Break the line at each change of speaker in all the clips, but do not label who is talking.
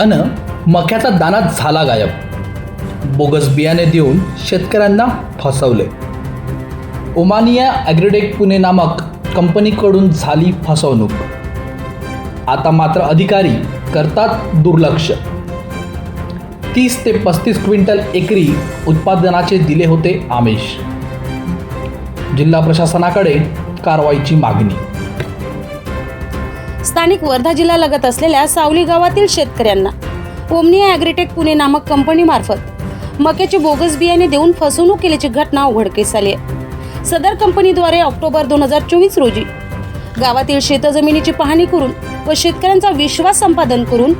अन मक्याचा दाना झाला गायब. बोगस बियाणे देऊन शेतकऱ्यांना फसवले. ओमानिया ॲग्रिडेक पुणे नामक कंपनीकडून झाली फसवणूक. आता मात्र अधिकारी करतात दुर्लक्ष. तीस ते पस्तीस क्विंटल एकरी उत्पादनाचे दिले होते आमिष. जिल्हा प्रशासनाकडे कारवाईची मागणी.
स्थानिक वर्धा जिल्हा लगत असलेल्या सावली गावातील शेतकऱ्यांना ओमनिया ॲग्रिटेक पुणे नामक कंपनीमार्फत मक्याचे बोगस बियाणे देऊन फसवणूक केल्याची घटना उघडकीस आली आहे. सदर कंपनीद्वारे ऑक्टोबर दोन हजार चोवीस रोजी गावातील शेतजमिनीची पाहणी करून व शेतकऱ्यांचा विश्वास संपादन करून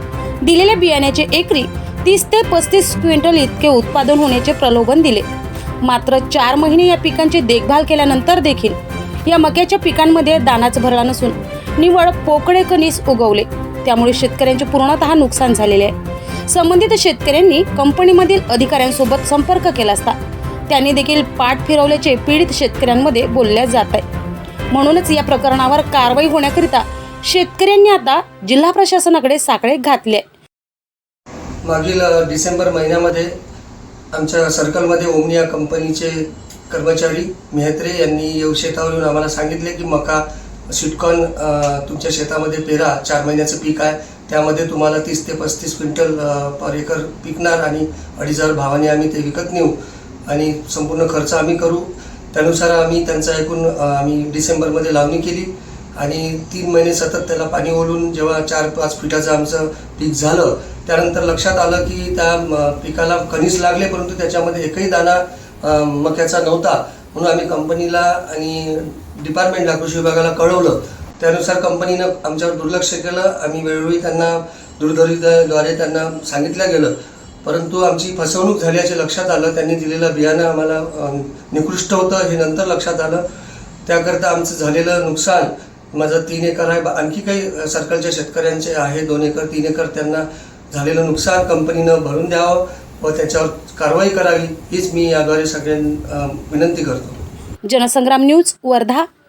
दिलेल्या बियाण्याचे एकरी तीस ते पस्तीस क्विंटल इतके उत्पादन होण्याचे प्रलोभन दिले. मात्र चार महिने या पिकांची देखभाल केल्यानंतर देखील या मक्याच्या पिकांमध्ये दानाच भरला नसून निवळ पोकळे कणीस उगवले. त्यामुळे शेतकऱ्यांचे पूर्णतः नुकसान झालेले आहे. संबंधित शेतकऱ्यांनी कंपनीमधील अधिकाऱ्यांसोबत संपर्क केला असता. त्यांनी देखील पाठ फिरवल्याचे पीडित शेतकऱ्यांमध्ये बोलल्या जात आहे. म्हणूनच या प्रकरणावर कारवाई होण्याकरिता शेतकऱ्यांनी आता जिल्हा प्रशासनाकडे साकडे घातले आहे.
मागील डिसेंबर महिन्यामध्ये आमच्या सर्कलमध्ये ओमनिया कंपनीचे कर्मचारी मेहत्रे यांनी येऊ शेतावर येऊन आम्हाला सांगितले की मका स्वीटकॉर्न तुमच्या शेतामध्ये पेरा चार महिन्याचं पीक आहे. त्यामध्ये तुम्हाला तीस ते पस्तीस क्विंटल पर एकर पिकणार आणि अडीच हजार भावाने आम्ही ते विकत नेऊ आणि संपूर्ण खर्च आम्ही करू. त्यानुसार आम्ही त्यांचं ऐकून आम्ही डिसेंबरमध्ये लावणी केली आणि तीन महिने सतत त्याला पाणी ओलून जेव्हा चार पाच फिटाचं आमचं पीक झालं त्यानंतर लक्षात आलं की त्या पिकाला कणीस लागले परंतु त्याच्यामध्ये एकही दाना मक्याचा नव्हता. म्हणून आम्ही कंपनीला आणि डिपार्टमेंटला कृषी विभागाला कळवलं. त्यानुसार कंपनीनं आमच्यावर दुर्लक्ष केलं. आम्ही वेळोवेळी त्यांना दूरध्वनीद्वारे त्यांना सांगितलं गेलं. परंतु आमची फसवणूक झाल्याचे लक्षात आलं. त्यांनी दिलेलं बियाणं आम्हाला निकृष्ट होतं. हे नंतर लक्षात आलं. त्याकरता आमचं झालेलं नुकसान माझं तीन एकर आहे. बा- आणखी काही सर्कलच्या शेतकऱ्यांचे आहे. दोन एकर तीन एकर त्यांना झालेलं नुकसान कंपनीनं भरून द्यावं. व त्याच्यावर कारवाई करावी हीच मी याद्वारे सगळ्यां विनंती करतो.
जनसंग्राम न्यूज वर्धा.